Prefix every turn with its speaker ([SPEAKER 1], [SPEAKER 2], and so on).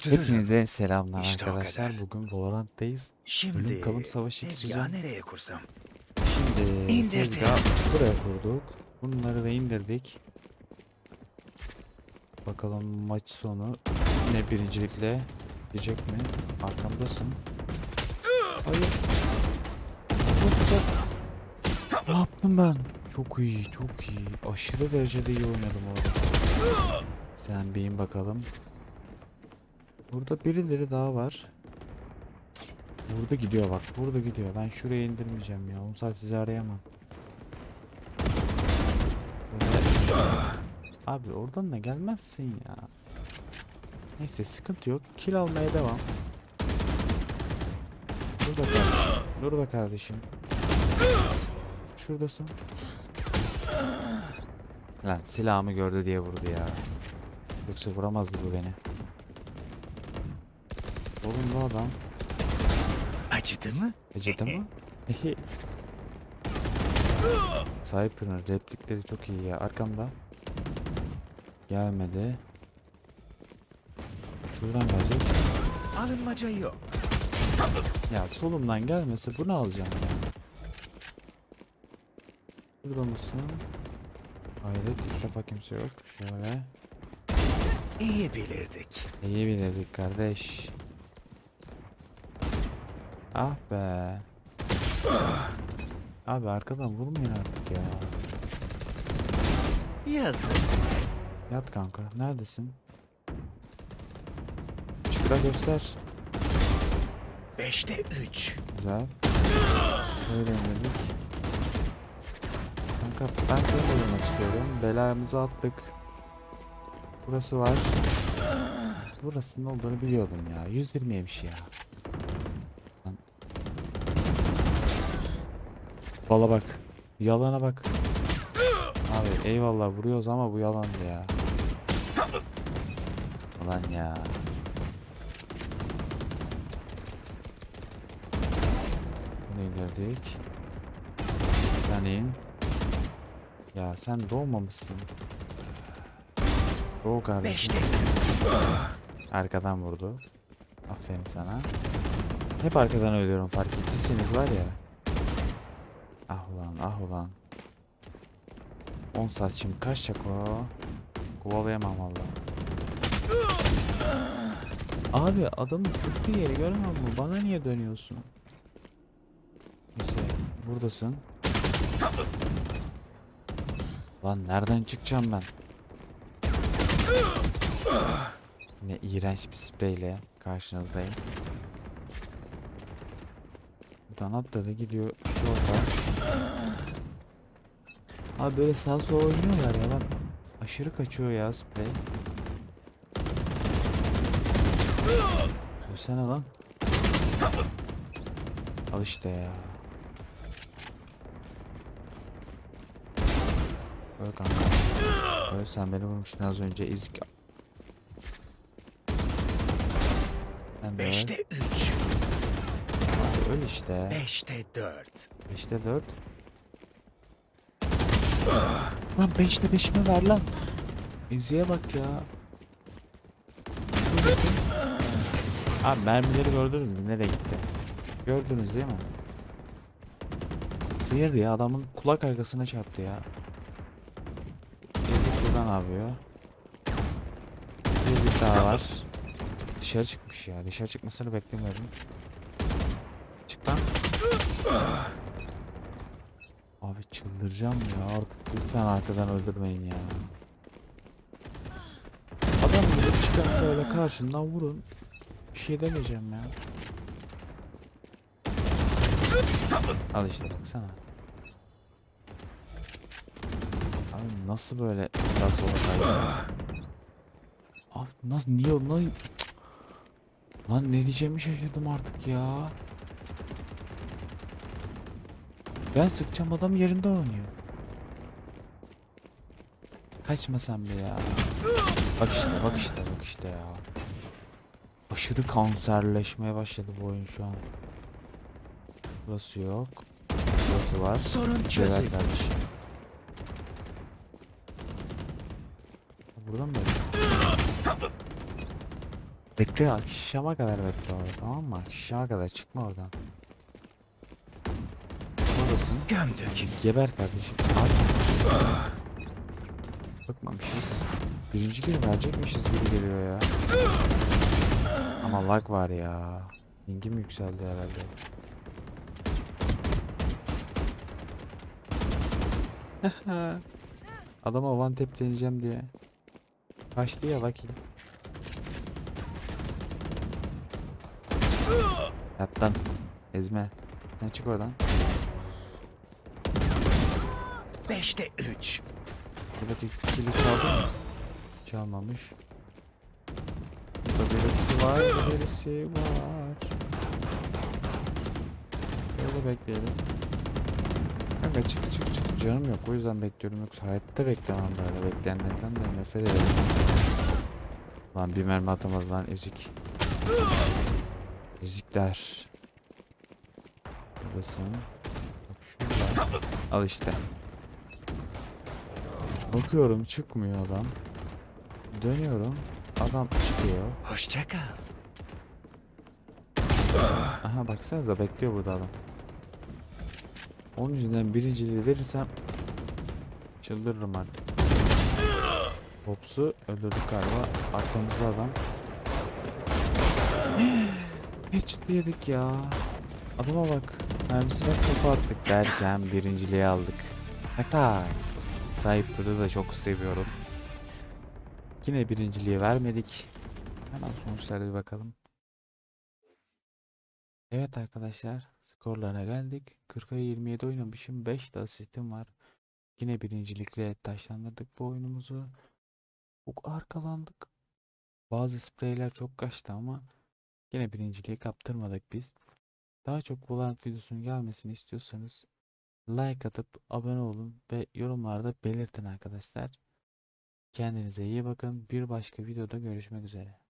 [SPEAKER 1] öldürürüm.
[SPEAKER 2] Hepinize selamlar
[SPEAKER 1] İşte o
[SPEAKER 2] arkadaşlar.
[SPEAKER 1] kadar.
[SPEAKER 2] Bugün Valorant'tayız.
[SPEAKER 1] Şimdi
[SPEAKER 2] Ölüm kalım savaşı
[SPEAKER 1] tezgahı
[SPEAKER 2] geçeceğim.
[SPEAKER 1] nereye kursam?
[SPEAKER 2] Şimdi
[SPEAKER 1] İndirdim.
[SPEAKER 2] tezgah buraya kurduk. Bunları da indirdik. Bakalım maç sonu ne birincilikle diyecek mi? Arkamdasın. Hayır. Çok güzel. Ne yaptım ben? Çok iyi, çok iyi. Aşırı derecede iyi oynadım orada. Sen bir in bakalım. Burada birileri daha var. Burada gidiyor bak. Burada gidiyor. Ben şuraya indirmeyeceğim ya. 10 saat sizi arayamam. Abi oradan da gelmezsin ya. Neyse sıkıntı yok. Kill almaya devam. Dur be kardeşim. Dur kardeşim. Şuradasın. Lan silahımı gördü diye vurdu ya. Yoksa vuramazdı bu beni. Oğlum bu adam.
[SPEAKER 1] Acıdı mı?
[SPEAKER 2] Acıdı mı? Cypher'ın replikleri çok iyi ya. Arkamda. Gelmedi. Şuradan gelecek.
[SPEAKER 1] Alınmaca yok.
[SPEAKER 2] Ya solumdan gelmese bunu alacağım ya. Burada mısın? Hayret ilk defa kimse yok. Şöyle.
[SPEAKER 1] İyi bilirdik.
[SPEAKER 2] İyi bilirdik kardeş. Ah be. Abi arkadan vurmayın artık ya.
[SPEAKER 1] Yazık.
[SPEAKER 2] Yat kanka. Neredesin? Çıkıra göster.
[SPEAKER 1] Beşte üç.
[SPEAKER 2] Güzel. Öyle dedik. Kanka ben seni oynamak istiyorum. Belamızı attık. Burası var. Burasının olduğunu biliyordum ya. 120 yemiş ya. Bala bak. Yalana bak. Abi eyvallah vuruyoruz ama bu yalandı ya. Ulan ya. Bunu indirdik. İn. Ya sen doğmamışsın. Doğu kardeşim. Arkadan vurdu. Aferin sana. Hep arkadan ölüyorum fark ettiyseniz var ya. Ah ulan ah ulan. 10 saat şimdi kaçacak o? Kovalayamam valla. Abi adamın sıktığı yeri görmüyor musun? Bana niye dönüyorsun? Neyse buradasın. Lan nereden çıkacağım ben? Yine iğrenç bir spreyle karşınızdayım. Buradan atladı gidiyor şurada. Abi böyle sağ sol oynuyorlar ya lan. Aşırı kaçıyor ya sprey. Ölsene lan. Al işte ya. Öl kanka. Öl sen beni vurmuştun az önce ezik. Sen de öl.
[SPEAKER 1] Beşte üç.
[SPEAKER 2] Öl işte.
[SPEAKER 1] Beşte dört.
[SPEAKER 2] 5'te 4. Lan 5'te 5'imi ver lan. İziye bak ya. Şuradasın. Abi mermileri gördünüz mü? Nereye gitti? Gördünüz değil mi? Sıyırdı ya adamın kulak arkasına çarptı ya. Ezik buradan yapıyor? Ezik daha var. Dışarı çıkmış ya. Dışarı çıkmasını beklemiyordum. Abi çıldıracağım ya artık lütfen arkadan öldürmeyin ya. Adam gibi çıkan böyle karşından vurun. Bir şey demeyeceğim ya. Al işte baksana. Abi nasıl böyle sağ sola kaydı? Abi nasıl niye lan. Lan ne diyeceğimi şaşırdım artık ya. Ben sıkacağım adam yerinde oynuyor. Kaçma sen be ya. Bak işte bak işte bak işte ya. Aşırı kanserleşmeye başladı bu oyun şu an. Burası yok. Burası var.
[SPEAKER 1] Sorun
[SPEAKER 2] kardeşim. Buradan mı? Bekle akşama kadar bekle orada tamam mı? Akşama kadar çıkma oradan. Oradasın.
[SPEAKER 1] Gömdük.
[SPEAKER 2] Geber kardeşim. Hadi. Bakmamışız. Birinciliği verecekmişiz gibi geliyor ya. Ama lag var ya. Pingim yükseldi herhalde. Adama one tap deneyeceğim diye. Kaçtı ya vakil. Yat lan. Ezme. Sen çık oradan.
[SPEAKER 1] Beşte üç.
[SPEAKER 2] Buradaki kili çaldı mı? Çalmamış. Burada birisi var, birisi var. Burada bekleyelim. Kanka çık çık çık. Canım yok o yüzden bekliyorum yoksa hayatta beklemem böyle bekleyenlerden de nefret ederim. Lan bir mermi atamaz lan ezik. Ezikler. Buradasın. Al işte. Bakıyorum çıkmıyor adam. Dönüyorum. Adam çıkıyor.
[SPEAKER 1] Hoşça kal.
[SPEAKER 2] Aha baksanıza bekliyor burada adam. Onun yüzünden birinciliği verirsem çıldırırım artık. Hops'u öldürdük galiba. Arkamızda adam. Hiç yedik ya. Adama bak. Mermisine kafa attık derken birinciliği aldık. Hatta Sniper'ı da çok seviyorum. Yine birinciliği vermedik. Hemen sonuçlara bir bakalım. Evet arkadaşlar skorlara geldik. 40'a 27 oynamışım. 5 de asistim var. Yine birincilikle taşlandırdık bu oyunumuzu. Çok arkalandık. Bazı spreyler çok kaçtı ama yine birinciliği kaptırmadık biz. Daha çok Valorant videosunun gelmesini istiyorsanız like atıp abone olun ve yorumlarda belirtin arkadaşlar. Kendinize iyi bakın. Bir başka videoda görüşmek üzere.